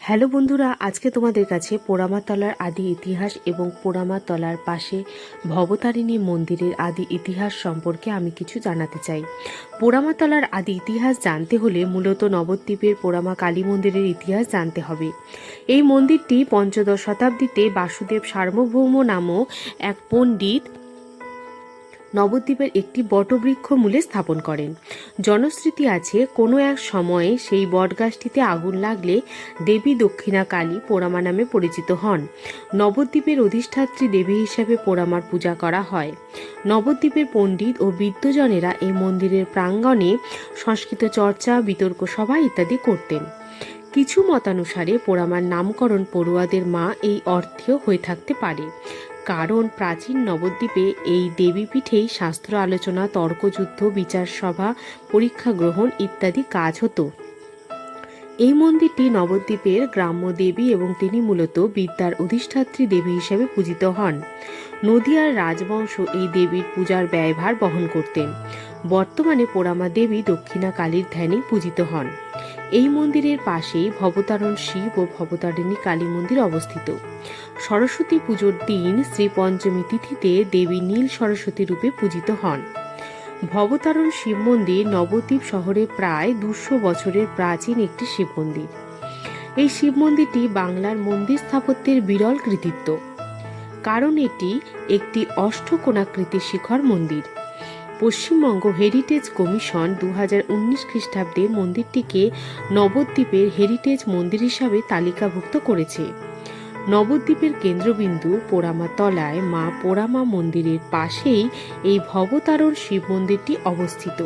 Hello বন্ধুরা, আজকে তোমাদের কাছে পোড়ামাতলার আদি ইতিহাস এবং পোড়ামাতলার পাশে ভবতারিণী মন্দিরের আদি ইতিহাস সম্পর্কে আমি কিছু জানাতে চাই। পোড়ামাতলার আদি ইতিহাস জানতে হলে মূলত নবদ্বীপের পোড়ামা কালী মন্দিরের ইতিহাস জানতে হবে। এই মন্দিরটি পঞ্চদশ শতাব্দীতে বাসুদেব সার্বভৌম নামক এক পণ্ডিত নবদ্বীপের একটি বটবৃক্ষ মূলে স্থাপন করেন। জনশ্রুতি আছে, কোনো এক সময়ে সেই বটগাছটিতে আগুন লাগলে দেবী দক্ষিণা কালী পোড়ামা নামে পরিচিত হন। নবদ্বীপের অধিষ্ঠাত্রী দেবী হিসাবে পোড়ামার পূজা করা হয়। নবদ্বীপের পণ্ডিত ও বিদ্বজনেরা এই মন্দিরের প্রাঙ্গণে সংস্কৃত চর্চা, বিতর্ক সভা ইত্যাদি করতেন। কিছু মতানুসারে পোড়ামার নামকরণ পড়ুয়াদের মা এই অর্থেও হয়ে থাকতে পারে। কারণ প্রাচীন নবদ্বীপে এই দেবীপীঠেই শাস্ত্র আলোচনা, তর্কযুদ্ধ, বিচার সভা, পরীক্ষা গ্রহণ ইত্যাদি কাজ হতো। এই মন্দিরটি নবদ্বীপের গ্রাম্য দেবী এবং তিনি মূলত বিদ্যার অধিষ্ঠাত্রী দেবী হিসেবে পূজিত হন। নদিয়ার রাজবংশ এই দেবীর পূজার ব্যয়ভার বহন করতেন। বর্তমানে পোড়ামা দেবী দক্ষিণা কালীর ধ্যানে পূজিত হন। এই মন্দিরের পাশেই ভবতারণ শিব ও ভবতারিণী কালী মন্দির অবস্থিত। সরস্বতী পুজোর দিন শ্রী পঞ্চমী তিথিতে দেবী নীল সরস্বতী রূপে পূজিত হন। ভবতারণ শিব মন্দির নবদ্বীপ শহরে প্রায় দুশো বছরের প্রাচীন একটি শিব মন্দির। এই শিব মন্দিরটি বাংলার মন্দির স্থাপত্যের বিরল কৃতিত্ব। কারণ এটি একটি অষ্টকোণাকৃতি শিখর মন্দির। পশ্চিমবঙ্গ হেরিটেজ কমিশন দু হাজার উনিশ খ্রিস্টাব্দে মন্দিরটিকে নবদ্বীপের হেরিটেজ মন্দির হিসাবে তালিকাভুক্ত করেছে। নবদ্বীপের কেন্দ্রবিন্দু পোড়ামা তলায় মা পোড়ামা মন্দিরের পাশেই এই ভবতারণ শিব মন্দিরটি অবস্থিত।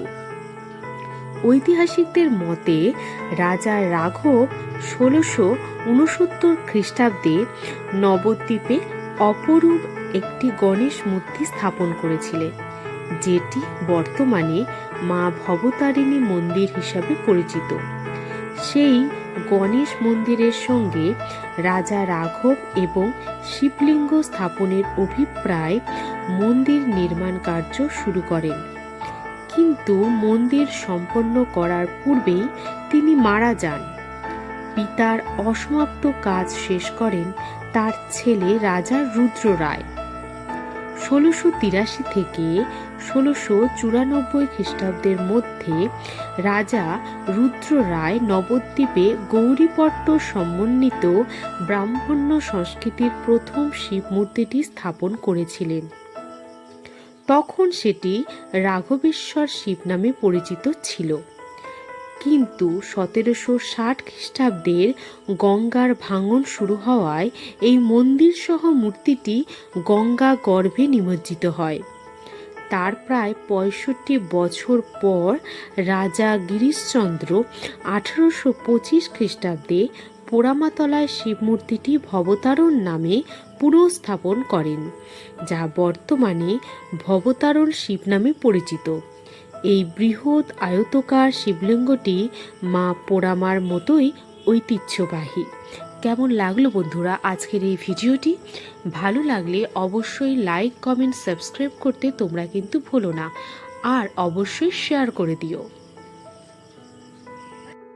ঐতিহাসিকদের মতে রাজা রাঘব ষোলোশো উনসত্তর খ্রিস্টাব্দে নবদ্বীপে অপরূপ একটি গণেশ মূর্তি স্থাপন করেছিলেন। যেটি বর্তমানে মা ভবতারিণী মন্দির হিসাবে পরিচিত। সেই গণেশ মন্দিরের সঙ্গে রাজা রাঘব এবং শিবলিঙ্গ স্থাপনের অভিপ্রায় মন্দির নির্মাণ কার্য শুরু করেন। কিন্তু মন্দির সম্পন্ন করার পূর্বেই তিনি মারা যান। পিতার অসমাপ্ত কাজ শেষ করেন তার ছেলে রাজা রুদ্র রায়। ষোলোশো তিরাশি থেকে ষোলোশো চুরানব্বই খ্রিস্টাব্দের মধ্যে রাজা রুদ্র রায় নবদ্বীপে গৌরীপট্ট সমন্বিত ব্রাহ্মণ্য সংস্কৃতির প্রথম শিব মূর্তিটি স্থাপন করেছিলেন। তখন সেটি রাঘবেশ্বর শিব নামে পরিচিত ছিল। কিন্তু সতেরোশো ষাট খ্রিস্টাব্দের গঙ্গার ভাঙন শুরু হওয়ায় এই মন্দিরসহ মূর্তিটি গঙ্গা গর্ভে নিমজ্জিত হয়। তার প্রায় পঁয়ষট্টি বছর পর রাজা গিরিশচন্দ্র আঠারোশো পঁচিশ খ্রিস্টাব্দে পোড়ামাতলায় শিবমূর্তিটি ভবতারণ নামে পুনঃস্থাপন করেন, যা বর্তমানে ভবতারণ শিব নামে পরিচিত। এই বৃহৎ আয়তকার শিবলিঙ্গটি মা পোড়ামার মতোই ঐতিহ্যবাহী। কেমন লাগল বন্ধুরা আজকের এই ভিডিওটি? ভালো লাগলে অবশ্যই লাইক কমেন্ট সাবস্ক্রাইব করতে তোমরা কিন্তু ভুলো না। আর অবশ্যই শেয়ার করে দিও।